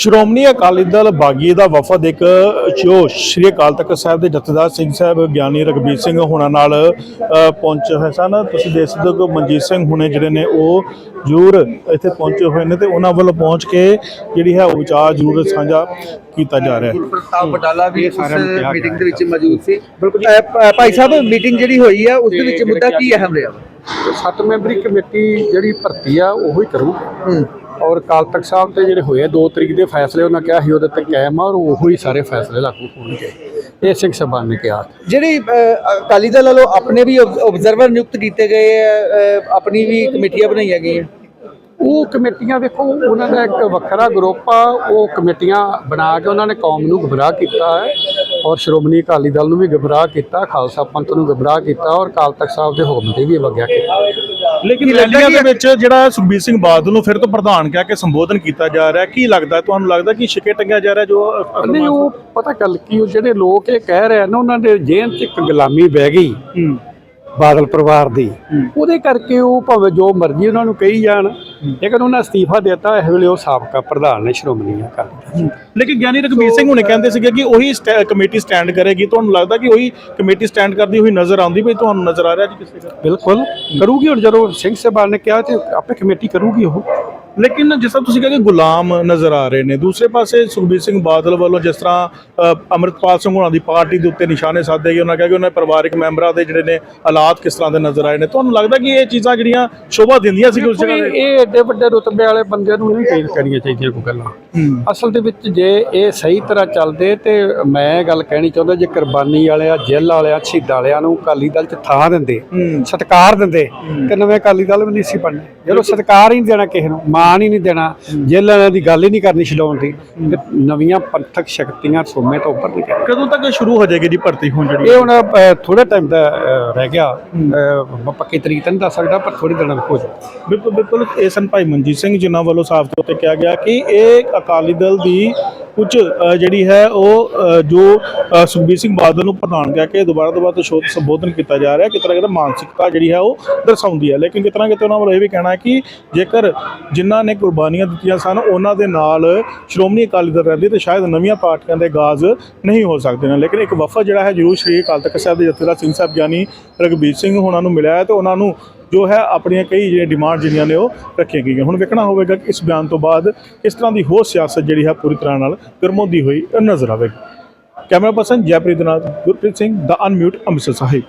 ਸ਼੍ਰੋਮਣੀ ਅਕਾਲੀ ਦਲ ਬਾਗੀ ਦਾ ਵਫਦ ਇੱਕ ਜੋ ਸ਼੍ਰੀ ਅਕਾਲ ਤਖਤ ਸਾਹਿਬ ਦੇ ਜਥੇਦਾਰ ਸਿੰਘ ਸਾਹਿਬ ਗਿਆਨੀ ਰਗਬੀਰ ਸਿੰਘ ਹੁਣਾਂ ਨਾਲ ਪਹੁੰਚੇ ਹੋਏ ਸਨ। ਤੁਸੀਂ ਦੇਖ ਸਕਦੇ ਹੋ ਕਿ ਮਨਜੀਤ ਸਿੰਘ ਹੁਣੇ ਜਿਹੜੇ ਨੇ ਉਹ ਜ਼ਰੂਰ ਇੱਥੇ ਪਹੁੰਚੇ ਹੋਏ ਨੇ ਤੇ ਉਹਨਾਂ ਵੱਲੋਂ ਪਹੁੰਚ ਕੇ ਜਿਹੜੀ ਹੈ ਉਹ ਵਿਚਾਰ ਜ਼ਰੂਰ ਸਾਂਝਾ ਕੀਤਾ ਜਾ ਰਿਹਾ ਹੈ। ਪ੍ਰਤਾਪ ਬਟਾਲਾ ਵੀ ਉਸ ਮੀਟਿੰਗ ਦੇ ਵਿੱਚ ਮੌਜੂਦ ਸੀ। ਬਿਲਕੁਲ ਭਾਈ ਸਾਹਿਬ ਮੀਟਿੰਗ ਜਿਹੜੀ ਹੋਈ ਆ ਉਸ ਦੇ ਵਿੱਚ ਮੁੱਦਾ ਕੀ ਅਹਿਮ ਰਿਹਾ? ਸੱਤ ਮੈਂਬਰੀ ਕਮੇਟੀ ਜਿਹੜੀ ਭਰਤੀ ਆ ਉਹੋ ਹੀ। ਕਰੂ ਔਰ ਅਕਾਲ ਤਖਤ ਸਾਹਿਬ ਤੇ ਜਿਹੜੇ ਹੋਏ ਆ 2 ਤਰੀਕ ਦੇ ਫੈਸਲੇ, ਉਹਨਾਂ ਕਿਹਾ ਸੀ, ਉਹਦੇ ਤੇ ਕਾਇਮ ਆ, ਔਰ ਉਹੋ ਹੀ ਸਾਰੇ ਫੈਸਲੇ ਲਾਗੂ ਹੋਣਗੇ। ਇਹ ਸਿੰਘ ਸਭਾਨ ਨੇ ਕਿਹਾ। ਜਿਹੜੀ ਅਕਾਲੀ ਦਲ ਵੱਲੋਂ ਆਪਣੇ ਵੀ ਆਬਜ਼ਰਵਰ ਨਿਯੁਕਤ ਕੀਤੇ ਗਏ ਆ ਆਪਣੀ ਵੀ ਕਮੇਟੀਆਂ ਬਣਾਈਆਂ ਗਈਆਂ। ਉਹ ਕਮੇਟੀਆਂ ਵੇਖੋ ਉਹਨਾਂ ਦਾ ਇੱਕ ਵੱਖਰਾ ਗਰੁੱਪ ਆ ਉਹ ਕਮੇਟੀਆਂ ਬਣਾ ਕੇ ਉਹਨਾਂ ਨੇ ਕੌਮ ਨੂੰ ਗੁੰਮਰਾਹ ਕੀਤਾ ਹੈ ਔਰ ਸ਼੍ਰੋਮਣੀ ਅਕਾਲੀ ਦਲ ਨੂੰ ਵੀ ਗੁੰਮਰਾਹ ਕੀਤਾ ਖਾਲਸਾ ਪੰਥ ਨੂੰ ਗੁੰਮਰਾਹ ਕੀਤਾ ਔਰ ਅਕਾਲ ਤਖਤ ਸਾਹਿਬ ਦੇ ਹੁਕਮ ਤੇ ਵੀ ਵਗਿਆ ਕੀਤਾ। ਲੇਕਿਨ ਰੈਲੀਆਂ ਦੇ ਵਿੱਚ ਜਿਹੜਾ ਸੁਖਬੀਰ ਸਿੰਘ ਬਾਦਲ ਨੂੰ ਫਿਰ ਤੋਂ ਪ੍ਰਧਾਨ ਕਹਿ ਕੇ ਸੰਬੋਧਨ ਕੀਤਾ ਜਾ ਰਿਹਾ ਕੀ ਲੱਗਦਾ? ਤੁਹਾਨੂੰ ਲੱਗਦਾ ਕਿ ਛਿੱਕੇ ਟੰਗਿਆ ਜਾ ਰਿਹਾ ਜੋ ਨਹੀਂ ਉਹ ਪਤਾ ਗੱਲ ਕੀ ਉਹ ਜਿਹੜੇ ਲੋਕ ਇਹ ਕਹਿ ਰਹੇ ਨਾ ਉਹਨਾਂ ਦੇ ਜੇਨ 'ਚ ਇੱਕ ਗੁਲਾਮੀ ਬਹਿ ਗਈ। ਹੂੰ। ਬਾਦਲ ਪਰਿਵਾਰ ਦੀ। ਉਹਦੇ ਕਰਕੇ ਉਹ ਭਾਵੇਂ ਜੋ ਮਰਜ਼ੀ ਉਹਨਾਂ ਨੂੰ ਕਹੀ ਜਾਣ ਲੇਕਿਨ ਉਹਨਾਂ ਅਸਤੀਫਾ ਦਿੱਤਾ ਇਸ ਵੇਲੇ ਉਹ ਸਾਬਕਾ ਪ੍ਰਧਾਨ ਨੇ ਸ਼੍ਰੋਮਣੀ ਅਕਾਲੀ ਲੇਕਿਨ ਗਿਆਨੀ ਰਗਬੀਰ ਸਿੰਘ ਹੁਣੇ ਕਹਿੰਦੇ ਸੀਗੇ ਕਿ ਉਹੀ ਕਮੇਟੀ ਸਟੈਂਡ ਕਰੇਗੀ। ਤੁਹਾਨੂੰ ਲੱਗਦਾ ਕਿ ਉਹੀ ਕਮੇਟੀ ਸਟੈਂਡ ਕਰਦੀ ਹੋਈ ਨਜ਼ਰ ਆਉਂਦੀ ਪਈ? ਤੁਹਾਨੂੰ ਨਜ਼ਰ ਆ ਰਿਹਾ ਜੀ ਕਿਸੇ ਦਾ? ਬਿਲਕੁਲ। ਕਰੂਗੀ ਹੁਣ ਜਦੋਂ ਸਿੰਘ ਸਾਹਿਬਾਨ ਨੇ ਕਿਹਾ ਤੇ ਆਪੇ ਕਮੇਟੀ ਕਰੂਗੀ ਉਹ। ਲੇਕਿਨ ਜਿਸ ਤਰ੍ਹਾਂ ਤੁਸੀਂ ਕਹਿੰਦੇ ਗੁਲਾਮ ਨਜ਼ਰ ਆ ਰਹੇ ਨੇ ਦੂਸਰੇ ਪਾਸੇ ਸੁਖਬੀਰ ਸਿੰਘ ਬਾਦਲ ਵੱਲੋਂ ਜਿਸ ਤਰ੍ਹਾਂ ਅੰਮ੍ਰਿਤਪਾਲ ਸਿੰਘ ਹੋਣਾ ਦੀ ਪਾਰਟੀ ਦੇ ਉੱਤੇ ਨਿਸ਼ਾਨੇ ਸਾਧੇ ਗਏ ਉਹਨਾਂ ਕਿਹਾ ਕਿ ਉਹਨਾਂ ਦੇ ਪਰਿਵਾਰਕ ਮੈਂਬਰਾਂ ਦੇ ਜਿਹੜੇ ਨੇ ਹਾਲਾਤ ਕਿਸ ਤਰ੍ਹਾਂ ਦੇ ਨਜ਼ਰ ਆਏ ਨੇ। ਤੁਹਾਨੂੰ ਲੱਗਦਾ ਕਿ ਇਹ ਚੀਜ਼ਾਂ ਜਿਹੜੀਆਂ ਸ਼ੋਭਾ ਦਿੰਦੀਆਂ ਸੀ ਉਸ ਜਗ੍ਹਾ ਤੇ? ਇਹ ਏਡੇ ਵੱਡੇ ਰੁਤਬੇ ਵਾਲੇ ਬੰਦੇ ਨੂੰ ਨਹੀਂ ਕਈ ਕਰਨੀਆਂ ਚਾਹੀਦੀਆਂ ਕੋਈ ਗੱਲਾਂ। ਅਸਲ ਦੇ ਵਿੱਚ ਜੇ ਇਹ ਸਹੀ ਤਰ੍ਹਾਂ ਚੱਲਦੇ ਤੇ ਮੈਂ ਗੱਲ ਕਹਿਣੀ ਚਾਹੁੰਦਾ ਜੇ ਕੁਰਬਾਨੀ ਵਾਲਿਆਂ ਜੇਲ੍ਹ ਵਾਲਿਆਂ ਸ਼ਹੀਦਾਂ ਵਾਲਿਆਂ ਨੂੰ ਅਕਾਲੀ ਦਲ 'ਚ ਥਾਂ ਦਿੰਦੇ ਸਤਿਕਾਰ ਦਿੰਦੇ ਤੇ ਨਵੇਂ ਅਕਾਲੀ ਦਲ ਵੀ ਨਹੀਂ ਸੀ ਬਣਨੇ। ਜਦੋਂ ਸਤਿਕਾਰ ਹੀ ਨਹੀਂ ਦੇਣਾ ਕਿਸੇ ਨੂੰ ਮਾਣ ਹੀ ਨਹੀਂ ਦੇਣਾ। ਜੇਲ੍ਹ ਵਾਲਿਆਂ ਦੀ ਗੱਲ ਹੀ ਨਹੀਂ ਕਰਨੀ ਛਡਾਉਣ ਦੀ ਨਵੀਆਂ ਪੰਥਕ ਸ਼ਕਤੀਆਂ ਸੋਮੇ ਤੋਂ ਉੱਪਰ ਕਰਨਾ ਕਦੋਂ ਤੱਕ ਸ਼ੁਰੂ ਹੋ ਜਾਏਗੀ ਜੀ ਭਰਤੀ ਹੁਣ ਜਿਹੜੀ? ਇਹ ਹੁਣ ਥੋੜੇ ਟਾਈਮ ਦਾ ਰਹਿ ਗਿਆ। ਪੱਕੀ ਤਰੀਕ ਤਾਂ ਨਹੀਂ ਦੱਸ ਸਕਦਾ ਪਰ ਥੋੜੀ ਦਿਨਾਂ ਵਿੱਚ ਹੋ ਜਾਊ। ਬਿਲਕੁਲ ਬਿਲਕੁਲ। ਇਹ ਸਨ ਭਾਈ ਮਨਜੀਤ ਸਿੰਘ ਜਿਨ੍ਹਾਂ ਵੱਲੋਂ ਸਾਫ਼ ਤੌਰ ਤੇ ਕਿਹਾ ਗਿਆ ਕਿ ਇਹ ਅਕਾਲੀ ਦਲ ਦੀ ਕੁਝ ਜਿਹੜੀ ਹੈ ਉਹ ਜੋ ਸੁਖਬੀਰ ਸਿੰਘ ਬਾਦਲ ਨੂੰ ਪ੍ਰਧਾਨ ਕਹਿ ਕੇ ਦੁਬਾਰਾ ਦੁਬਾਰਾ ਤੋਂ ਸ਼ੋਧ ਸੰਬੋਧਨ ਕੀਤਾ ਜਾ ਰਿਹਾ ਕਿਤੇ ਨਾ ਕਿਤੇ ਮਾਨਸਿਕਤਾ ਜਿਹੜੀ ਹੈ ਉਹ ਦਰਸਾਉਂਦੀ ਹੈ। ਲੇਕਿਨ ਕਿਤੇ ਨਾ ਕਿਤੇ ਉਹਨਾਂ ਵੱਲੋਂ ਇਹ ਵੀ ਕਹਿਣਾ ਹੈ ਕਿ ਜੇਕਰ ਜਿਨ੍ਹਾਂ ਨੇ ਕੁਰਬਾਨੀਆਂ ਦਿੱਤੀਆਂ ਸਨ, ਉਹਨਾਂ ਦੇ ਨਾਲ ਸ਼੍ਰੋਮਣੀ ਅਕਾਲੀ ਦਲ ਰਹਿੰਦੀ ਤੇ ਸ਼ਾਇਦ ਨਵੀਆਂ ਪਾਰਟੀਆਂ ਦੇ ਗਾਜ਼ ਨਹੀਂ ਹੋ ਸਕਦੇ ਨੇ। ਲੇਕਿਨ ਇੱਕ ਵਫਦ ਜਿਹੜਾ ਹੈ, ਜ਼ਰੂਰ ਸ਼੍ਰੀ ਅਕਾਲ ਤਖਤ ਸਾਹਿਬ ਦੇ ਜਥੇਦਾਰ ਸਿੰਘ ਸਾਹਿਬ ਗਿਆਨੀ ਰਗਬੀਰ ਸਿੰਘ ਉਹਨਾਂ ਨੂੰ ਮਿਲਿਆ ਹੈ, ਤੇ ਉਹਨਾਂ ਨੂੰ ਜੋ ਹੈ ਆਪਣੀਆਂ ਕਈ ਜਿਹੜੀਆਂ ਡਿਮਾਂਡ ਜਿਹੜੀਆਂ ਨੇ ਉਹ ਰੱਖੀਆਂ ਗਈਆਂ। ਹੁਣ ਵੇਖਣਾ ਹੋਵੇਗਾ ਕਿ ਇਸ ਬਿਆਨ ਤੋਂ ਬਾਅਦ ਕਿਸ ਤਰ੍ਹਾਂ ਦੀ ਹੋਰ ਸਿਆਸਤ ਜਿਹੜੀ ਹੈ ਪੂਰੀ ਤਰ੍ਹਾਂ ਨਾਲ ਗਰਮਾਉਂਦੀ ਹੋਈ ਨਜ਼ਰ ਆਵੇਗੀ। ਕੈਮਰਾ ਪਰਸਨ ਜੈਪ੍ਰੀਤ ਨਾਲ ਗੁਰਪ੍ਰੀਤ ਸਿੰਘ, ਦਾ ਅਨਮਿਊਟ ਅੰਮ੍ਰਿਤਸਰ ਸਾਹਿਬ।